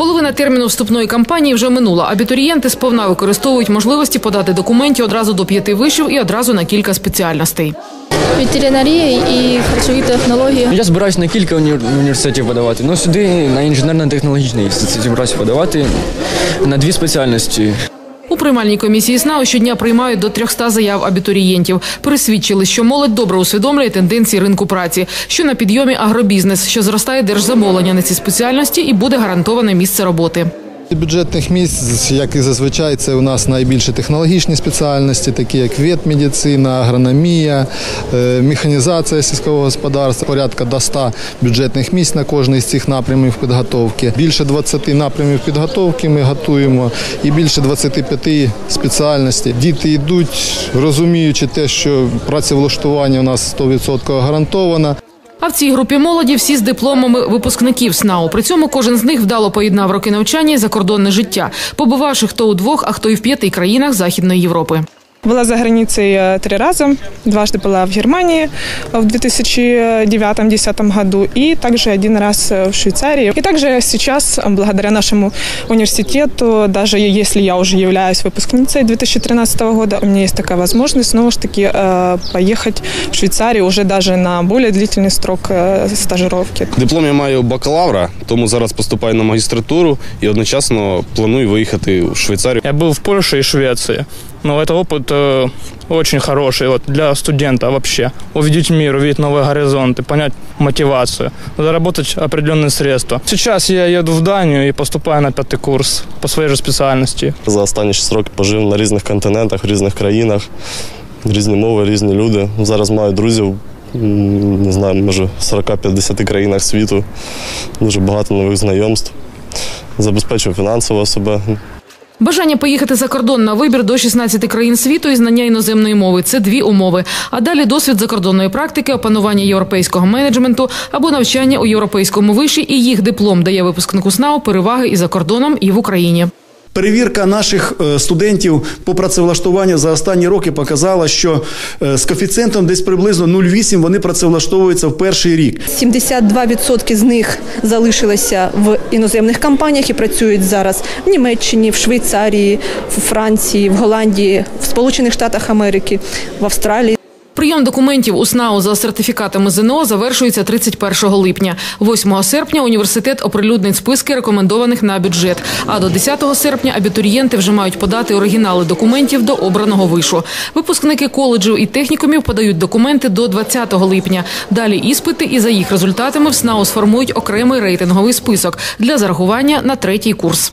Половина терміну вступної кампанії вже минула. Абітурієнти сповна використовують можливості подати документи одразу до п'яти вишів і одразу на кілька спеціальностей. Ветеринарія і харчові технології. Я збираюся на кілька університетів подавати. Ну сюди на інженерно-технологічний збираюся подавати на дві спеціальності. Приймальній комісії СНАУ щодня приймають до 300 заяв абітурієнтів. Пересвідчили, що молодь добре усвідомлює тенденції ринку праці, що на підйомі агробізнес, що зростає держзамовлення на ці спеціальності і буде гарантоване місце роботи. Бюджетних місць, як і зазвичай, це у нас найбільше технологічні спеціальності, такі як ветмедицина, агрономія, е, механізація сільського господарства, порядка до 100 бюджетних місць на кожний з цих напрямів підготовки. Більше 20 напрямів підготовки ми готуємо і більше 25 спеціальностей. Діти йдуть, розуміючи те, що працевлаштування у нас 100% гарантовано. В цій групі молоді всі з дипломами випускників СНАУ. При цьому кожен з них вдало поєднав роки навчання і закордонне життя, побувавши хто у двох, а хто і в п'яти країнах Західної Європи. Была за границей э, три раза. Дважды была в Германии э, в 2009-2010 году и также один раз э, в Швейцарии. И также сейчас, э, благодаря нашему университету, даже если я уже являюсь выпускницей 2013 года, у меня есть такая возможность снова ж таки э, поехать в Швейцарию уже даже на более длительный срок э, стажировки. Диплом я маю бакалавра, тому зараз поступаю на магістратуру і одночасно планую виїхати в Швейцарію. Я был в Польше и Швеции. Но это опыт э, очень хороший вот, для студента вообще. Увидеть мир, увидеть новые горизонты, понять мотивацию, заработать определенные средства. Сейчас я еду в Данию и поступаю на пятый курс по своей же специальности. За останні 6 років пожив на різних континентах, в різних країнах, різні мови, різні люди. Зараз маю друзів, м, не знаю, може, в 40-50 країнах світу. Дуже багато нових знайомств. Забезпечую фінансово себе. Бажання поїхати за кордон на вибір до 16 країн світу і знання іноземної мови це дві умови. А далі досвід закордонної практики, опанування європейського менеджменту або навчання у європейському виші, і їх диплом дає випускнику СНАУ переваги і за кордоном, і в Україні. Перевірка наших е, студентів по працевлаштуванню за останні роки показала, що е, з коефіцієнтом десь приблизно 0,8 вони працевлаштовуються в перший рік. 72% з них залишилися в іноземних компаніях і працюють зараз в Німеччині, в Швейцарії, в Франції, в Голландії, в Сполучених Штатах Америки, в Австралії. Прийом документів у СНАУ за сертифікатами ЗНО завершується 31 липня. 8 серпня університет оприлюднить списки рекомендованих на бюджет. А до 10 серпня абітурієнти вже мають подати оригінали документів до обраного вишу. Випускники коледжів і технікумів подають документи до 20 липня. Далі іспити і за їх результатами в СНАУ сформують окремий рейтинговий список для зарахування на третій курс.